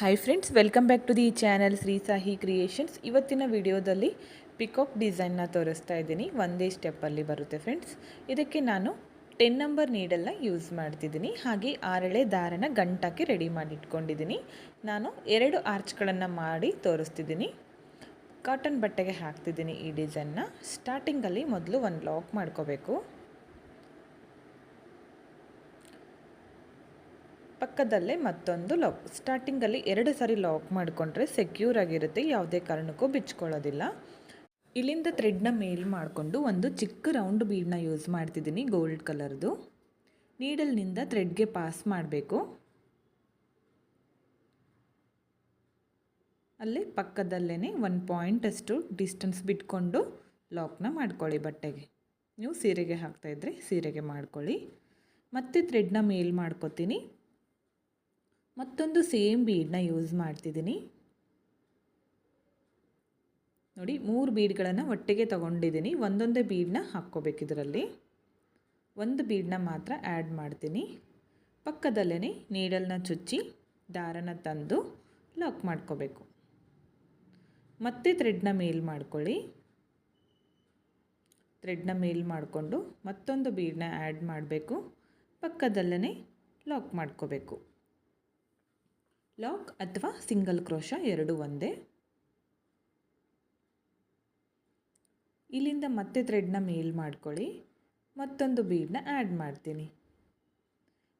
Hi friends welcome back to the channel Shri Sahi creations ಇವತ್ತಿನ ವಿಡಿಯೋದಲ್ಲಿ peacock ಡಿಸೈನ್ನ ತೋರಿಸ್ತಾ ಇದ್ದೀನಿ. ಒಂದೇ ಸ್ಟೆಪ್ಪಲ್ಲಿ ಬರುತ್ತೆ ಫ್ರೆಂಡ್ಸ್ ಇದಕ್ಕೆ ನಾನು ಟೆನ್ ನಂಬರ್ ನೀಡಲ್ನ ಯೂಸ್ ಮಾಡ್ತಿದ್ದೀನಿ. ಹಾಗೆ ಆರಳೆ ದಾರನ ಗಂಟಾಕಿ ರೆಡಿ ಮಾಡಿ ಇಟ್ಕೊಂಡಿದ್ದೀನಿ ನಾನು ಎರಡು ಆರ್ಚ್ಗಳನ್ನು ಮಾಡಿ ತೋರಿಸ್ತಿದ್ದೀನಿ. ಕಾಟನ್ ಬಟ್ಟೆಗೆ ಹಾಕ್ತಿದ್ದೀನಿ ಈ ಡಿಸೈನ್ನ ಸ್ಟಾರ್ಟಿಂಗಲ್ಲಿ ಮೊದಲು ಒಂದು ಲಾಕ್ ಮಾಡ್ಕೋಬೇಕು. ಪಕ್ಕದಲ್ಲೇ ಮತ್ತೊಂದು ಲಾಕ್ ಸ್ಟಾರ್ಟಿಂಗಲ್ಲಿ ಎರಡು ಸಾರಿ ಲಾಕ್ ಮಾಡಿಕೊಂಡ್ರೆ ಸೆಕ್ಯೂರ್ ಆಗಿರುತ್ತೆ. ಯಾವುದೇ ಕಾರಣಕ್ಕೂ ಬಿಚ್ಕೊಳ್ಳೋದಿಲ್ಲ. ಇಲ್ಲಿಂದ ಥ್ರೆಡ್ನ ಮೇಲ್ ಮಾಡಿಕೊಂಡು ಒಂದು ಚಿಕ್ಕ ರೌಂಡ್ ಬೀಡನ್ನ ಯೂಸ್ ಮಾಡ್ತಿದ್ದೀನಿ ಗೋಲ್ಡ್ ಕಲರ್ದು ನೀಡಲ್ನಿಂದ ಥ್ರೆಡ್ಗೆ ಪಾಸ್ ಮಾಡಬೇಕು. ಅಲ್ಲಿ ಪಕ್ಕದಲ್ಲೇ ಒಂದು ಪಾಯಿಂಟಷ್ಟು ಡಿಸ್ಟೆನ್ಸ್ ಬಿಟ್ಕೊಂಡು ಲಾಕ್ನ ಮಾಡ್ಕೊಳ್ಳಿ ಬಟ್ಟೆಗೆ. ನೀವು ಸೀರೆಗೆ ಹಾಕ್ತಾಯಿದ್ರೆ ಸೀರೆಗೆ ಮಾಡ್ಕೊಳ್ಳಿ. ಮತ್ತೆ ಥ್ರೆಡ್ನ ಮೇಲ್ ಮಾಡ್ಕೊತೀನಿ. ಮತ್ತೊಂದು ಸೇಮ್ ಬೀಡನ್ನ ಯೂಸ್ ಮಾಡ್ತಿದ್ದೀನಿ. ನೋಡಿ, ಮೂರು ಬೀಡ್ಗಳನ್ನು ಒಟ್ಟಿಗೆ ತಗೊಂಡಿದ್ದೀನಿ. ಒಂದೊಂದೇ ಬೀಡನ್ನ ಹಾಕ್ಕೋಬೇಕು ಇದರಲ್ಲಿ. ಒಂದು ಬೀಡನ್ನ ಮಾತ್ರ ಆ್ಯಡ್ ಮಾಡ್ತೀನಿ. ಪಕ್ಕದಲ್ಲೇ ನೀಡಲ್ನ ಚುಚ್ಚಿ, ದಾರನ ತಂದು ಲಾಕ್ ಮಾಡ್ಕೋಬೇಕು. ಮತ್ತೆ ಥ್ರೆಡ್ನ ಮೇಲ್ ಮಾಡ್ಕೊಳ್ಳಿ. ಥ್ರೆಡ್ನ ಮೇಲ್ ಮಾಡಿಕೊಂಡು ಮತ್ತೊಂದು ಬೀಡನ್ನ ಆ್ಯಡ್ ಮಾಡಬೇಕು. ಪಕ್ಕದಲ್ಲೇ ಲಾಕ್ ಮಾಡ್ಕೋಬೇಕು. ಲಾಕ್ ಅಥವಾ ಸಿಂಗಲ್ ಕ್ರೋಶ ಎರಡು ಒಂದೇ. ಇಲ್ಲಿಂದ ಮತ್ತೆ ಥ್ರೆಡ್ನ ಮೇಲ್ ಮಾಡ್ಕೊಳ್ಳಿ. ಮತ್ತೊಂದು ಬೀಡನ್ನ ಆ್ಯಡ್ ಮಾಡ್ತೀನಿ.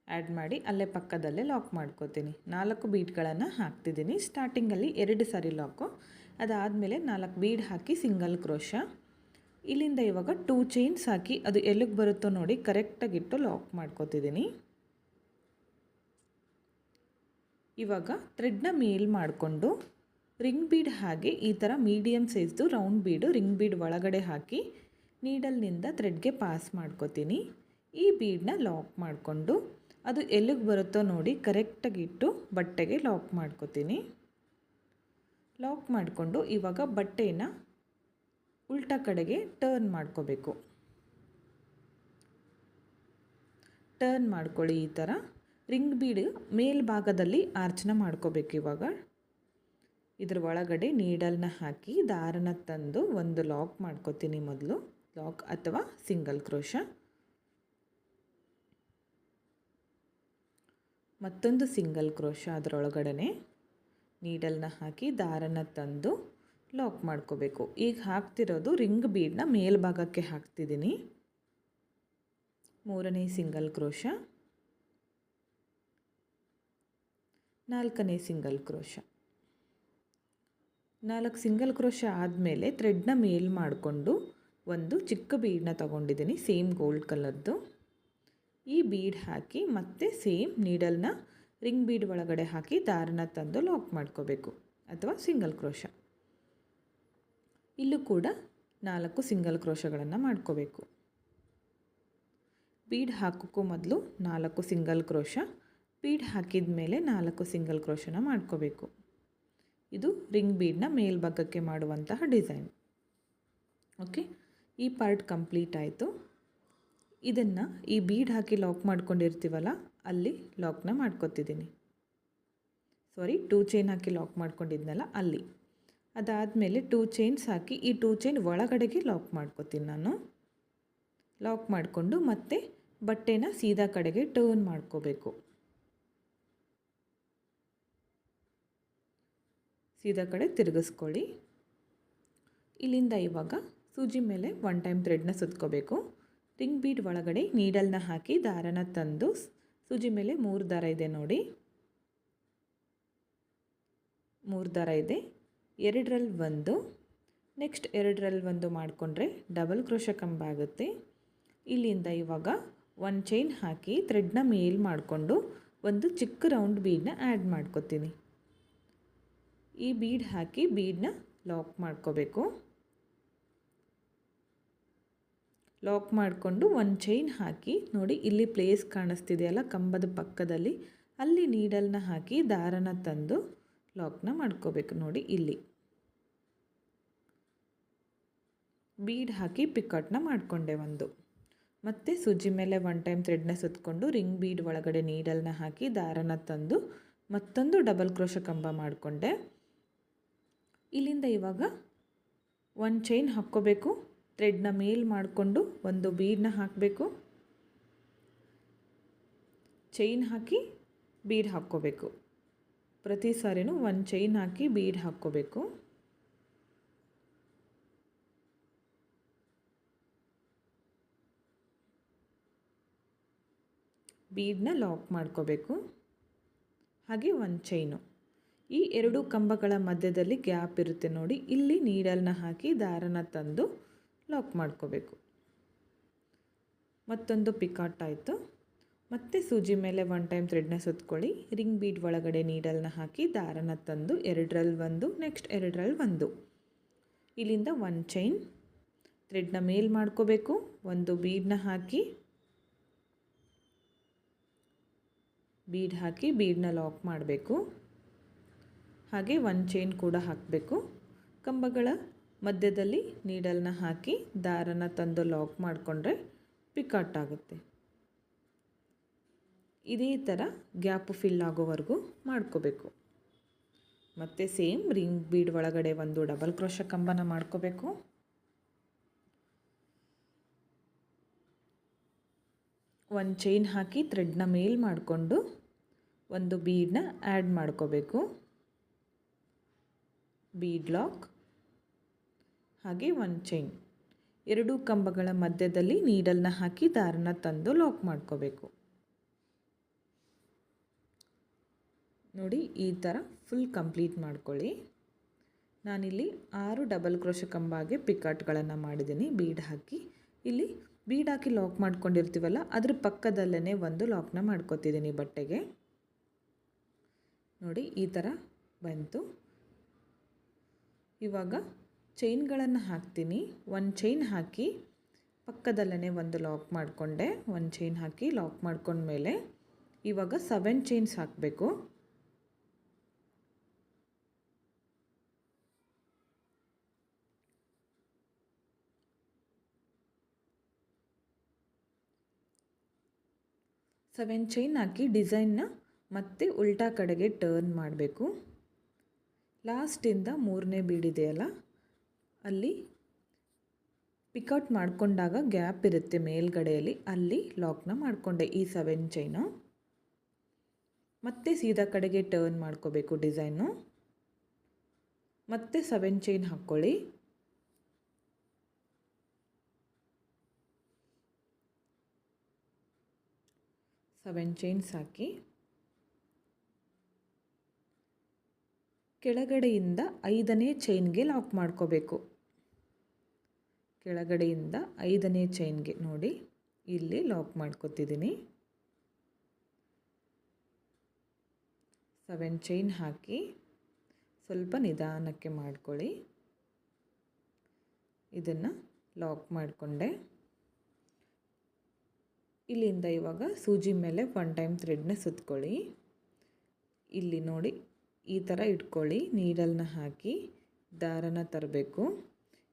ಆ್ಯಡ್ ಮಾಡಿ ಅಲ್ಲೇ ಪಕ್ಕದಲ್ಲೇ ಲಾಕ್ ಮಾಡ್ಕೋತೀನಿ. ನಾಲ್ಕು ಬೀಡ್ಗಳನ್ನು ಹಾಕ್ತಿದ್ದೀನಿ. ಸ್ಟಾರ್ಟಿಂಗಲ್ಲಿ ಎರಡು ಸಾರಿ ಲಾಕು ಅದಾದಮೇಲೆ ನಾಲ್ಕು ಬೀಡ್ ಹಾಕಿ ಸಿಂಗಲ್ ಕ್ರೋಶ. ಇಲ್ಲಿಂದ ಇವಾಗ ಟೂ ಚೈನ್ಸ್ ಹಾಕಿ ಅದು ಎಲ್ಲಿಗೆ ಬರುತ್ತೋ ನೋಡಿ ಕರೆಕ್ಟಾಗಿಟ್ಟು ಲಾಕ್ ಮಾಡ್ಕೋತಿದ್ದೀನಿ. ಇವಾಗ ಥ್ರೆಡ್ನ ಮೇಲ್ ಮಾಡಿಕೊಂಡು ರಿಂಗ್ ಬೀಡ್ ಹಾಗೆ ಈ ಥರ ಮೀಡಿಯಮ್ ಸೈಜ್ದು ರೌಂಡ್ ಬೀಡು ರಿಂಗ್ ಬೀಡ್ ಒಳಗಡೆ ಹಾಕಿ ನೀಡಲ್ನಿಂದ ಥ್ರೆಡ್ಗೆ ಪಾಸ್ ಮಾಡ್ಕೋತೀನಿ. ಈ ಬೀಡನ್ನ ಲಾಕ್ ಮಾಡಿಕೊಂಡು ಅದು ಎಲ್ಲಿಗೆ ಬರುತ್ತೋ ನೋಡಿ ಕರೆಕ್ಟಾಗಿಟ್ಟು ಬಟ್ಟೆಗೆ ಲಾಕ್ ಮಾಡ್ಕೋತೀನಿ. ಲಾಕ್ ಮಾಡಿಕೊಂಡು ಇವಾಗ ಬಟ್ಟೆನ ಉಲ್ಟ ಕಡೆಗೆ ಟರ್ನ್ ಮಾಡ್ಕೋಬೇಕು. ಟರ್ನ್ ಮಾಡ್ಕೊಳ್ಳಿ ಈ ಥರ ರಿಂಗ್ ಬೀಡ್ ಮೇಲ್ಭಾಗದಲ್ಲಿ ಆರ್ಚನ ಮಾಡ್ಕೋಬೇಕು ಇವಾಗ. ಇದ್ರ ಒಳಗಡೆ ನೀಡಲ್ನ ಹಾಕಿ ದಾರನ ತಂದು ಒಂದು ಲಾಕ್ ಮಾಡ್ಕೋತೀನಿ ಮೊದಲು. ಲಾಕ್ ಅಥವಾ ಸಿಂಗಲ್ ಕ್ರೋಶ. ಮತ್ತೊಂದು ಸಿಂಗಲ್ ಕ್ರೋಶ ಅದರೊಳಗಡೆ ನೀಡಲ್ನ ಹಾಕಿ ದಾರನ ತಂದು ಲಾಕ್ ಮಾಡ್ಕೋಬೇಕು. ಈಗ ಹಾಕ್ತಿರೋದು ರಿಂಗ್ ಬೀಡನ್ನ ಮೇಲ್ಭಾಗಕ್ಕೆ ಹಾಕ್ತಿದ್ದೀನಿ. ಮೂರನೇ ಸಿಂಗಲ್ ಕ್ರೋಶ. ನಾಲ್ಕನೇ ಸಿಂಗಲ್ ಕ್ರೋಶ. ನಾಲ್ಕು ಸಿಂಗಲ್ ಕ್ರೋಶ ಆದಮೇಲೆ ಥ್ರೆಡ್ನ ಮೇಲ್ ಮಾಡಿಕೊಂಡು ಒಂದು ಚಿಕ್ಕ ಬೀಡನ್ನ ತೊಗೊಂಡಿದ್ದೀನಿ ಸೇಮ್ ಗೋಲ್ಡ್ ಕಲರ್ದು ಈ ಬೀಡ್ ಹಾಕಿ ಮತ್ತೆ ಸೇಮ್ ನೀಡಲ್ನ ರಿಂಗ್ ಬೀಡ್ ಒಳಗಡೆ ಹಾಕಿ ದಾರನ ತಂದು ಲಾಕ್ ಮಾಡ್ಕೋಬೇಕು, ಅಥವಾ ಸಿಂಗಲ್ ಕ್ರೋಶ ಇಲ್ಲೂ ಕೂಡ ನಾಲ್ಕು ಸಿಂಗಲ್ ಕ್ರೋಶಗಳನ್ನು ಮಾಡ್ಕೋಬೇಕು. ಬೀಡ್ ಹಾಕೋಕ್ಕೂ ಮೊದಲು ನಾಲ್ಕು ಸಿಂಗಲ್ ಕ್ರೋಶ ಬೀಡ್ ಹಾಕಿದ ಮೇಲೆ ನಾಲ್ಕು ಸಿಂಗಲ್ ಕ್ರೋಶನ ಮಾಡ್ಕೋಬೇಕು. ಇದು ರಿಂಗ್ ಬೀಡ್ನ ಮೇಲ್ಭಾಗಕ್ಕೆ ಮಾಡುವಂತಹ ಡಿಸೈನ್. ಓಕೆ, ಈ ಪಾರ್ಟ್ ಕಂಪ್ಲೀಟ್ ಆಯಿತು. ಇದನ್ನು ಈ ಬೀಡ್ ಹಾಕಿ ಲಾಕ್ ಮಾಡ್ಕೊಂಡಿರ್ತೀವಲ್ಲ, ಅಲ್ಲಿ ಲಾಕ್ನ ಮಾಡ್ಕೊತಿದ್ದೀನಿ. ಸಾರಿ, ಟೂ ಚೈನ್ ಹಾಕಿ ಲಾಕ್ ಮಾಡ್ಕೊಂಡಿದ್ನಲ್ಲ, ಅಲ್ಲಿ. ಅದಾದಮೇಲೆ ಟೂ ಚೈನ್ಸ್ ಹಾಕಿ ಈ ಟೂ ಚೈನ್ ಒಳಗಡೆಗೆ ಲಾಕ್ ಮಾಡ್ಕೊತೀನಿ ನಾನು. ಲಾಕ್ ಮಾಡಿಕೊಂಡು ಮತ್ತೆ ಬಟ್ಟೆನ ಸೀದಾ ಕಡೆಗೆ ಟರ್ನ್ ಮಾಡ್ಕೋಬೇಕು. ಸೀದಾ ಕಡೆ ತಿರುಗಿಸ್ಕೊಳ್ಳಿ. ಇಲ್ಲಿಂದ ಇವಾಗ ಸೂಜಿ ಮೇಲೆ ಒನ್ ಟೈಮ್ ಥ್ರೆಡ್ನ ಸುತ್ಕೋಬೇಕು. ರಿಂಗ್ ಬೀಡ್ ಒಳಗಡೆ ನೀಡಲ್ನ ಹಾಕಿ ದಾರನ ತಂದು ಸೂಜಿ ಮೇಲೆ ಮೂರು ದಾರ ಇದೆ ನೋಡಿ. ಮೂರು ದಾರ ಇದೆ. ಎರಡರಲ್ಲಿ ಒಂದು. ನೆಕ್ಸ್ಟ್ ಎರಡರಲ್ಲಿ ಒಂದು ಮಾಡಿಕೊಂಡ್ರೆ ಡಬಲ್ ಕ್ರೋಶ ಕಂಬ ಆಗುತ್ತೆ. ಇಲ್ಲಿಂದ ಇವಾಗ ಒಂದು ಚೈನ್ ಹಾಕಿ ಥ್ರೆಡ್ನ ಮೇಲ್ ಮಾಡಿಕೊಂಡು ಒಂದು ಚಿಕ್ಕ ರೌಂಡ್ ಬೀಡನ್ನ ಆ್ಯಡ್ ಮಾಡ್ಕೊತೀನಿ. ಈ ಬೀಡ್ ಹಾಕಿ ಬೀಡನ್ನ ಲಾಕ್ ಮಾಡ್ಕೋಬೇಕು. ಲಾಕ್ ಮಾಡಿಕೊಂಡು ಒಂದು ಚೈನ್ ಹಾಕಿ, ನೋಡಿ ಇಲ್ಲಿ ಪ್ಲೇಸ್ ಕಾಣಿಸ್ತಿದೆಯಲ್ಲ ಕಂಬದ ಪಕ್ಕದಲ್ಲಿ, ಅಲ್ಲಿ ನೀಡಲ್ನ ಹಾಕಿ ದಾರನ ತಂದು ಲಾಕ್ನ ಮಾಡ್ಕೋಬೇಕು, ನೋಡಿ ಇಲ್ಲಿ. ಬೀಡ್ ಹಾಕಿ ಪಿಕಟ್ನ ಮಾಡಿಕೊಂಡೆ ಒಂದು. ಮತ್ತೆ ಸುಜಿ ಮೇಲೆ ಒನ್ ಟೈಮ್ ಥ್ರೆಡ್ನ ಸುತ್ತಕೊಂಡು ರಿಂಗ್ ಬೀಡ್ ಒಳಗಡೆ ನೀಡಲ್ನ ಹಾಕಿ ದಾರನ ತಂದು ಮತ್ತೊಂದು ಡಬಲ್ ಕ್ರೋಶ ಕಂಬ ಮಾಡಿಕೊಂಡೆ. ಇಲ್ಲಿಂದ ಇವಾಗ ಒಂದು ಚೈನ್ ಹಾಕ್ಕೋಬೇಕು. ಥ್ರೆಡ್ನ ಮೇಲ್ ಮಾಡಿಕೊಂಡು ಒಂದು ಬೀಡನ್ನ ಹಾಕಬೇಕು. ಚೈನ್ ಹಾಕಿ ಬೀಡ್ ಹಾಕ್ಕೋಬೇಕು. ಪ್ರತಿ ಸಾರಿನೂ ಒಂದು ಚೈನ್ ಹಾಕಿ ಬೀಡ್ ಹಾಕ್ಕೋಬೇಕು. ಬೀಡನ್ನ ಲಾಕ್ ಮಾಡ್ಕೋಬೇಕು. ಹಾಗೆ ಒಂದು ಚೈನು ಈ ಎರಡು ಕಂಬಗಳ ಮಧ್ಯದಲ್ಲಿ ಗ್ಯಾಪ್ ಇರುತ್ತೆ ನೋಡಿ. ಇಲ್ಲಿ ನೀಡಲ್ನ ಹಾಕಿ ದಾರನ ತಂದು ಲಾಕ್ ಮಾಡ್ಕೋಬೇಕು. ಮತ್ತೊಂದು ಪಿಕಾಟ್ ಆಯಿತು. ಮತ್ತೆ ಸೂಜಿ ಮೇಲೆ ಒನ್ ಟೈಮ್ ಥ್ರೆಡ್ನ ಸುತ್ಕೊಳ್ಳಿ ರಿಂಗ್ ಬೀಡ್ ಒಳಗಡೆ ನೀಡಲ್ನ ಹಾಕಿ ದಾರನ ತಂದು ಎರಡರಲ್ಲಿ ಒಂದು ನೆಕ್ಸ್ಟ್ ಎರಡರಲ್ಲಿ ಒಂದು. ಇಲ್ಲಿಂದ ಒನ್ ಚೈನ್ ಥ್ರೆಡ್ನ ಮೇಲ್ ಮಾಡ್ಕೋಬೇಕು. ಒಂದು ಬೀಡನ್ನ ಹಾಕಿ ಬೀಡ್ ಹಾಕಿ ಬೀಡನ್ನ ಲಾಕ್ ಮಾಡಬೇಕು. ಹಾಗೆ ಒಂದು ಚೈನ್ ಕೂಡ ಹಾಕಬೇಕು. ಕಂಬಗಳ ಮಧ್ಯದಲ್ಲಿ ನೀಡಲ್ನ ಹಾಕಿ ದಾರನ ತಂದು ಲಾಕ್ ಮಾಡಿಕೊಂಡ್ರೆ ಪಿಕಾಟ್ ಆಗುತ್ತೆ. ಇದೇ ಥರ ಗ್ಯಾಪು ಫಿಲ್ ಆಗೋವರೆಗೂ ಮಾಡ್ಕೋಬೇಕು. ಮತ್ತು ಸೇಮ್ ರಿಂಗ್ ಬೀಡ್ ಒಳಗಡೆ ಒಂದು ಡಬಲ್ ಕ್ರೋಶ ಕಂಬನ ಮಾಡ್ಕೋಬೇಕು. ಒಂದು ಚೈನ್ ಹಾಕಿ ಥ್ರೆಡ್ನ ಮೇಲ್ ಮಾಡಿಕೊಂಡು ಒಂದು ಬೀಡನ್ನ ಆ್ಯಡ್ ಮಾಡ್ಕೋಬೇಕು. ಬೀಡ್ ಲಾಕ್ ಹಾಗೆ ಒಂದು ಚೈನ್ ಎರಡೂ ಕಂಬಗಳ ಮಧ್ಯದಲ್ಲಿ ನೀಡಲ್ನ ಹಾಕಿ ದಾರನ ತಂದು ಲಾಕ್ ಮಾಡ್ಕೋಬೇಕು. ನೋಡಿ, ಈ ಥರ ಫುಲ್ ಕಂಪ್ಲೀಟ್ ಮಾಡ್ಕೊಳ್ಳಿ. ನಾನಿಲ್ಲಿ ಆರು ಡಬಲ್ ಕ್ರೋಶ ಕಂಬಾಗೆ ಪಿಕಾಟ್ಗಳನ್ನು ಮಾಡಿದ್ದೀನಿ ಬೀಡ್ ಹಾಕಿ. ಇಲ್ಲಿ ಬೀಡ್ ಹಾಕಿ ಲಾಕ್ ಮಾಡ್ಕೊಂಡಿರ್ತೀವಲ್ಲ, ಅದ್ರ ಪಕ್ಕದಲ್ಲೇ ಒಂದು ಲಾಕ್ನ ಮಾಡ್ಕೊತಿದ್ದೀನಿ ಬಟ್ಟೆಗೆ. ನೋಡಿ, ಈ ಥರ ಬಂತು. ಇವಾಗ ಚೈನ್ಗಳನ್ನು ಹಾಕ್ತೀನಿ. ಒಂದು ಚೈನ್ ಹಾಕಿ ಪಕ್ಕದಲ್ಲೇ ಒಂದು ಲಾಕ್ ಮಾಡಿಕೊಂಡೆ. ಒಂದು ಚೈನ್ ಹಾಕಿ ಲಾಕ್ ಮಾಡ್ಕೊಂಡ್ಮೇಲೆ ಇವಾಗ ಸೆವೆನ್ ಚೈನ್ಸ್ ಹಾಕಬೇಕು. ಸೆವೆನ್ ಚೈನ್ ಹಾಕಿ ಡಿಸೈನ್ನ ಮತ್ತೆ ಉಲ್ಟಾ ಕಡೆಗೆ ಟರ್ನ್ ಮಾಡಬೇಕು. ಲಾಸ್ಟಿಂದ ಮೂರನೇ ಬೀಡಿದೆಯಲ್ಲ ಅಲ್ಲಿ ಪಿಕೌಟ್ ಮಾಡಿಕೊಂಡಾಗ ಗ್ಯಾಪ್ ಇರುತ್ತೆ ಮೇಲ್ಗಡೆಯಲ್ಲಿ. ಅಲ್ಲಿ ಲಾಕ್ನ ಮಾಡಿಕೊಂಡೆ ಈ ಸೆವೆನ್ ಚೈನು. ಮತ್ತೆ ಸೀದಾ ಕಡೆಗೆ ಟರ್ನ್ ಮಾಡ್ಕೋಬೇಕು ಡಿಸೈನು. ಮತ್ತೆ ಸೆವೆನ್ ಚೈನ್ ಹಾಕ್ಕೊಳ್ಳಿ. ಸೆವೆನ್ ಚೈನ್ಸ್ ಹಾಕಿ. ಕೆಳಗಡೆಯಿಂದ ಐದನೇ ಚೈನ್ಗೆ ಲಾಕ್ ಮಾಡ್ಕೋಬೇಕು. ಕೆಳಗಡೆಯಿಂದ ಐದನೇ ಚೈನ್ಗೆ ನೋಡಿ, ಇಲ್ಲಿ ಲಾಕ್ ಮಾಡ್ಕೋತಿದ್ದೀನಿ ಸೆವೆನ್ ಚೈನ್ ಹಾಕಿ ಸ್ವಲ್ಪ ನಿಧಾನಕ್ಕೆ ಮಾಡ್ಕೊಳ್ಳಿ. ಇದನ್ನು ಲಾಕ್ ಮಾಡಿಕೊಂಡೆ. ಇಲ್ಲಿಂದ ಇವಾಗ ಸೂಜಿ ಮೇಲೆ ಒನ್ ಟೈಮ್ ಥ್ರೆಡ್ನ ಸುತ್ಕೊಳ್ಳಿ. ಇಲ್ಲಿ ನೋಡಿ ಈ ಥರ ಇಟ್ಕೊಳ್ಳಿ. ನೀಡಲ್ನ ಹಾಕಿ ದಾರನ ತರಬೇಕು.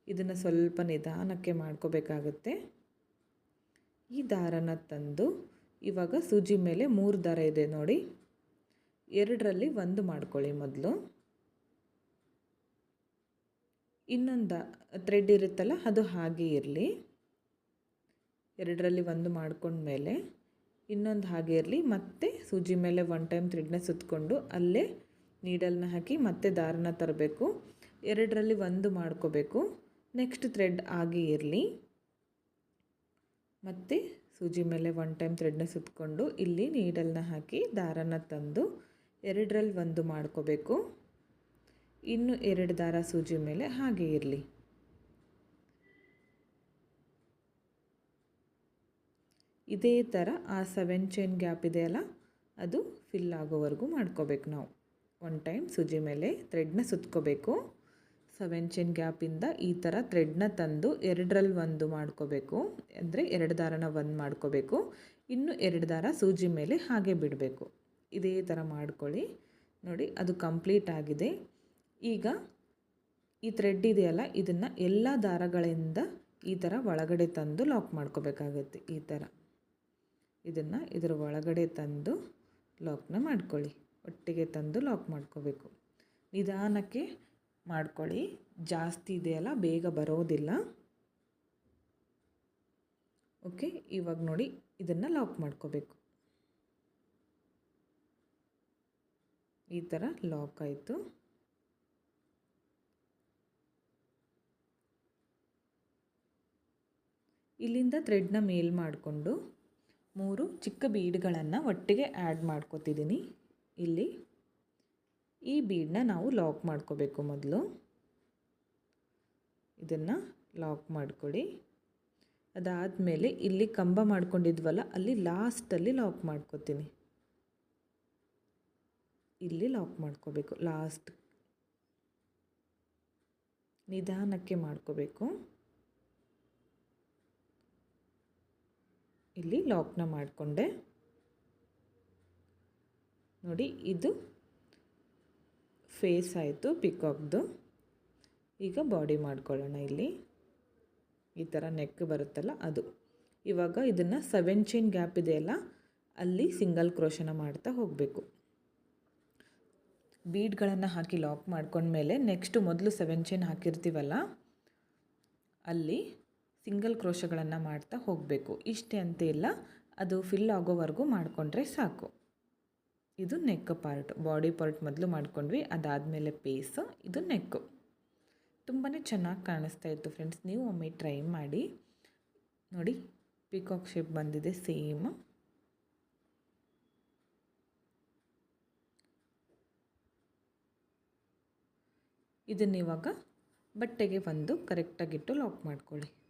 ಇದನ್ನು ಸ್ವಲ್ಪ ನಿಧಾನಕ್ಕೆ ಮಾಡ್ಕೋಬೇಕಾಗುತ್ತೆ. ಈ ದಾರನ ತಂದು ಇವಾಗ ಸೂಜಿ ಮೇಲೆ ಮೂರು ದಾರ ಇದೆ ನೋಡಿ. ಎರಡರಲ್ಲಿ ಒಂದು ಮಾಡ್ಕೊಳ್ಳಿ ಮೊದಲು. ಇನ್ನೊಂದು ಥ್ರೆಡ್ ಇರುತ್ತಲ್ಲ ಅದು ಹಾಗೆ ಇರಲಿ. ಎರಡರಲ್ಲಿ ಒಂದು ಮಾಡ್ಕೊಂಡ್ಮೇಲೆ ಇನ್ನೊಂದು ಹಾಗೆ ಇರಲಿ. ಮತ್ತೆ ಸೂಜಿ ಮೇಲೆ ಒನ್ ಟೈಮ್ ಥ್ರೆಡ್ನ ಸುತ್ತಕೊಂಡು ಅಲ್ಲೇ ನೀಡಲ್ನ ಹಾಕಿ ಮತ್ತೆ ದಾರನ ತರಬೇಕು. ಎರಡರಲ್ಲಿ ಒಂದು ಮಾಡ್ಕೋಬೇಕು. ನೆಕ್ಸ್ಟ್ ಥ್ರೆಡ್ ಆಗಿ ಇರಲಿ. ಮತ್ತು ಸೂಜಿ ಮೇಲೆ ಒನ್ ಟೈಮ್ ಥ್ರೆಡ್ನ ಸುತ್ತಕೊಂಡು ಇಲ್ಲಿ ನೀಡಲ್ನ ಹಾಕಿ ದಾರನ ತಂದು ಎರಡರಲ್ಲಿ ಒಂದು ಮಾಡ್ಕೋಬೇಕು. ಇನ್ನು ಎರಡು ದಾರ ಸೂಜಿ ಮೇಲೆ ಹಾಗೆ ಇರಲಿ. ಇದೇ ಥರ ಆ ಸೆವೆನ್ ಚೈನ್ ಗ್ಯಾಪ್ ಇದೆಯಲ್ಲ ಅದು ಫಿಲ್ ಆಗೋವರೆಗೂ ಮಾಡ್ಕೋಬೇಕು ನಾವು. ಒನ್ ಟೈಮ್ ಸೂಜಿ ಮೇಲೆ ಥ್ರೆಡ್ನ ಸುತ್ಕೋಬೇಕು. ಸೆವೆನ್ ಚೈನ್ ಗ್ಯಾಪಿಂದ ಈ ಥರ ಥ್ರೆಡ್ನ ತಂದು ಎರಡರಲ್ಲಿ ಒಂದು ಮಾಡ್ಕೋಬೇಕು. ಅಂದರೆ ಎರಡು ದಾರನ ಒಂದು ಮಾಡ್ಕೋಬೇಕು. ಇನ್ನು ಎರಡು ದಾರ ಸೂಜಿ ಮೇಲೆ ಹಾಗೆ ಬಿಡಬೇಕು. ಇದೇ ಥರ ಮಾಡ್ಕೊಳ್ಳಿ. ನೋಡಿ, ಅದು ಕಂಪ್ಲೀಟ್ ಆಗಿದೆ. ಈಗ ಈ ಥ್ರೆಡ್ ಇದೆಯಲ್ಲ, ಇದನ್ನು ಎಲ್ಲ ದಾರಗಳಿಂದ ಈ ಥರ ಒಳಗಡೆ ತಂದು ಲಾಕ್ ಮಾಡ್ಕೋಬೇಕಾಗುತ್ತೆ ಈ ಥರ ಇದನ್ನು ಇದರ ಒಳಗಡೆ ತಂದು ಲಾಕ್ನ ಮಾಡ್ಕೊಳ್ಳಿ. ಒಟ್ಟಿಗೆ ತಂದು ಲಾಕ್ ಮಾಡ್ಕೋಬೇಕು. ನಿಧಾನಕ್ಕೆ ಮಾಡ್ಕೊಳ್ಳಿ. ಜಾಸ್ತಿ ಇದೆಯಲ್ಲ ಬೇಗ ಬರೋದಿಲ್ಲ. ಓಕೆ ಇವಾಗ ನೋಡಿ ಇದನ್ನು ಲಾಕ್ ಮಾಡ್ಕೋಬೇಕು. ಈ ಥರ ಲಾಕ್ ಆಯಿತು. ಇಲ್ಲಿಂದ ಥ್ರೆಡ್ನ ಮೇಲ್ ಮಾಡಿಕೊಂಡು ಮೂರು ಚಿಕ್ಕ ಬೀಡ್ಗಳನ್ನು ಒಟ್ಟಿಗೆ ಆ್ಯಡ್ ಮಾಡ್ಕೋತಿದ್ದೀನಿ ಇಲ್ಲಿ ಈ ಬೀಡನ್ನ ನಾವು ಲಾಕ್ ಮಾಡ್ಕೋಬೇಕು ಮೊದಲು. ಇದನ್ನು ಲಾಕ್ ಮಾಡಿಕೊಡಿ. ಅದಾದಮೇಲೆ ಇಲ್ಲಿ ಕಂಬ ಮಾಡ್ಕೊಂಡಿದ್ವಲ್ಲ, ಅಲ್ಲಿ ಲಾಸ್ಟಲ್ಲಿ ಲಾಕ್ ಮಾಡ್ಕೋತೀನಿ. ಇಲ್ಲಿ ಲಾಕ್ ಮಾಡ್ಕೋಬೇಕು ಲಾಸ್ಟ್ ನಿಧಾನಕ್ಕೆ ಮಾಡ್ಕೋಬೇಕು. ಇಲ್ಲಿ ಲಾಕ್ನ ಮಾಡಿಕೊಂಡೆ. ನೋಡಿ, ಇದು ಫೇಸ್ ಆಯಿತು ಪಿಕಾಕ್ದು ಈಗ ಬಾಡಿ ಮಾಡ್ಕೊಳ್ಳೋಣ ಇಲ್ಲಿ. ಈ ಥರ ನೆಕ್ ಬರುತ್ತಲ್ಲ ಅದು. ಇವಾಗ ಇದನ್ನು ಸೆವೆನ್ ಚೈನ್ ಗ್ಯಾಪ್ ಇದೆಯಲ್ಲ ಅಲ್ಲಿ ಸಿಂಗಲ್ ಕ್ರೋಶನ ಮಾಡ್ತಾ ಹೋಗಬೇಕು. ಬೀಡ್ಗಳನ್ನು ಹಾಕಿ ಲಾಕ್ ಮಾಡ್ಕೊಂಡ್ಮೇಲೆ ನೆಕ್ಸ್ಟು ಮೊದಲು ಸೆವೆನ್ ಚೈನ್ ಹಾಕಿರ್ತೀವಲ್ಲ, ಅಲ್ಲಿ ಸಿಂಗಲ್ ಕ್ರೋಶಗಳನ್ನು ಮಾಡ್ತಾ ಹೋಗಬೇಕು. ಇಷ್ಟೇ ಅಂತ ಇಲ್ಲ, ಅದು ಫಿಲ್ ಆಗೋವರೆಗೂ ಮಾಡಿಕೊಂಡ್ರೆ ಸಾಕು. ಇದು ನೆಕ್ ಪಾರ್ಟ್. ಬಾಡಿ ಪಾರ್ಟ್ ಮೊದಲು ಮಾಡ್ಕೊಂಡ್ವಿ, ಅದಾದಮೇಲೆ ಪೇಸ್, ಇದು ನೆಕ್ಕು. ತುಂಬಾ ಚೆನ್ನಾಗಿ ಕಾಣಿಸ್ತಾ ಇತ್ತು ಫ್ರೆಂಡ್ಸ್, ನೀವು ಒಮ್ಮೆ ಟ್ರೈ ಮಾಡಿ. ನೋಡಿ, ಪಿಕಾಕ್ ಶೇಪ್ ಬಂದಿದೆ, ಸೇಮ್. ಇದನ್ನಿವಾಗ ಬಟ್ಟೆಗೆ ಒಂದು ಕರೆಕ್ಟಾಗಿಟ್ಟು ಲಾಕ್ ಮಾಡ್ಕೊಳ್ಳಿ.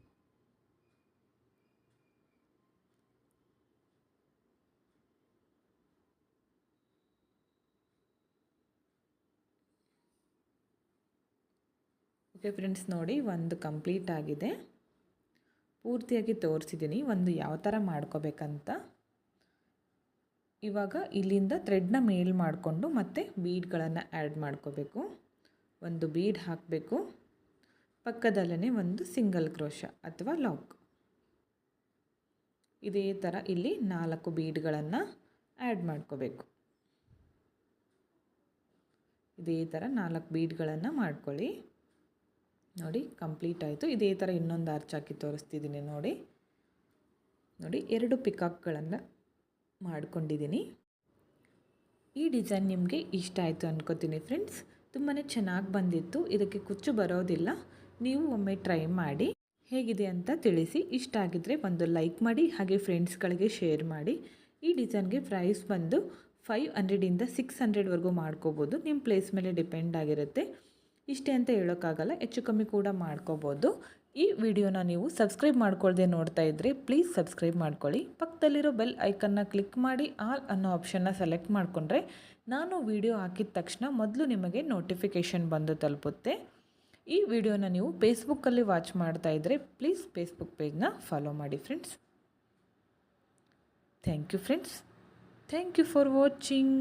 ಓಕೆ ಫ್ರೆಂಡ್ಸ್ ನೋಡಿ ಒಂದು ಕಂಪ್ಲೀಟ್ ಆಗಿದೆ. ಪೂರ್ತಿಯಾಗಿ ತೋರಿಸಿದ್ದೀನಿ ಒಂದು ಯಾವ ಥರ ಮಾಡ್ಕೋಬೇಕಂತ. ಇವಾಗ ಇಲ್ಲಿಂದ ಥ್ರೆಡ್ನ ಮೇಲ್ ಮಾಡಿಕೊಂಡು ಮತ್ತೆ ಬೀಡ್ಗಳನ್ನು ಆ್ಯಡ್ ಮಾಡ್ಕೋಬೇಕು. ಒಂದು ಬೀಡ್ ಹಾಕಬೇಕು. ಪಕ್ಕದಲ್ಲೇ ಒಂದು ಸಿಂಗಲ್ ಕ್ರೋಶ ಅಥವಾ ಲಾಕ್ ಇದೇ ಥರ ಇಲ್ಲಿ ನಾಲ್ಕು ಬೀಡ್ಗಳನ್ನು ಆ್ಯಡ್ ಮಾಡ್ಕೋಬೇಕು. ಇದೇ ಥರ ನಾಲ್ಕು ಬೀಡ್ಗಳನ್ನು ಮಾಡ್ಕೊಳ್ಳಿ. ನೋಡಿ ಕಂಪ್ಲೀಟ್ ಆಯಿತು. ಇದೇ ಥರ ಇನ್ನೊಂದು ಆರ್ಚ್ ಹಾಕಿ ತೋರಿಸ್ತಿದ್ದೀನಿ ನೋಡಿ. ನೋಡಿ, ಎರಡು ಪಿಕಾಕ್ಗಳನ್ನು ಮಾಡ್ಕೊಂಡಿದ್ದೀನಿ ಈ ಡಿಸೈನ್ ನಿಮಗೆ ಇಷ್ಟ ಆಯಿತು ಅನ್ಕೋತೀನಿ ಫ್ರೆಂಡ್ಸ್ ತುಂಬಾ ಚೆನ್ನಾಗಿ ಬಂದಿತ್ತು. ಇದಕ್ಕೆ ಕುಚ್ಚು ಬರೋದಿಲ್ಲ. ನೀವು ಒಮ್ಮೆ ಟ್ರೈ ಮಾಡಿ, ಹೇಗಿದೆ ಅಂತ ತಿಳಿಸಿ. ಇಷ್ಟ ಆಗಿದ್ದರೆ ಒಂದು ಲೈಕ್ ಮಾಡಿ, ಹಾಗೆ ಫ್ರೆಂಡ್ಸ್ಗಳಿಗೆ ಶೇರ್ ಮಾಡಿ. ಈ ಡಿಸೈನ್ಗೆ ಪ್ರೈಸ್ ಬಂದು ಫೈವ್ ಹಂಡ್ರೆಡಿಂದ ಸಿಕ್ಸ್ ಹಂಡ್ರೆಡ್ವರೆಗೂ ಮಾಡ್ಕೋಬೋದು. ನಿಮ್ಮ ಪ್ಲೇಸ್ ಮೇಲೆ ಡಿಪೆಂಡ್ ಆಗಿರುತ್ತೆ. ಇಷ್ಟೇ ಅಂತ ಹೇಳೋಕ್ಕಾಗಲ್ಲ, ಹೆಚ್ಚು ಕಮ್ಮಿ ಕೂಡ ಮಾಡ್ಕೋಬೋದು. ಈ ವಿಡಿಯೋನ ನೀವು ಸಬ್ಸ್ಕ್ರೈಬ್ ಮಾಡ್ಕೊಳ್ಳದೆ ನೋಡ್ತಾ ಇದ್ದರೆ ಪ್ಲೀಸ್ ಸಬ್ಸ್ಕ್ರೈಬ್ ಮಾಡ್ಕೊಳ್ಳಿ. ಪಕ್ಕದಲ್ಲಿರೋ ಬೆಲ್ ಐಕನ್ನ ಕ್ಲಿಕ್ ಮಾಡಿ, ಆಲ್ ಅನ್ನೋ ಆಪ್ಷನ್ನ ಸೆಲೆಕ್ಟ್ ಮಾಡಿಕೊಂಡ್ರೆ ನಾನು ವಿಡಿಯೋ ಹಾಕಿದ ತಕ್ಷಣ ಮೊದಲು ನಿಮಗೆ ನೋಟಿಫಿಕೇಷನ್ ಬಂದು ತಲುಪುತ್ತೆ. ಈ ವಿಡಿಯೋನ ನೀವು ಫೇಸ್ಬುಕ್ಕಲ್ಲಿ ವಾಚ್ ಮಾಡ್ತಾ ಇದ್ದರೆ ಪ್ಲೀಸ್ ಫೇಸ್ಬುಕ್ ಪೇಜ್ನ ಫಾಲೋ ಮಾಡಿ friends. Thank you friends. Thank you for watching.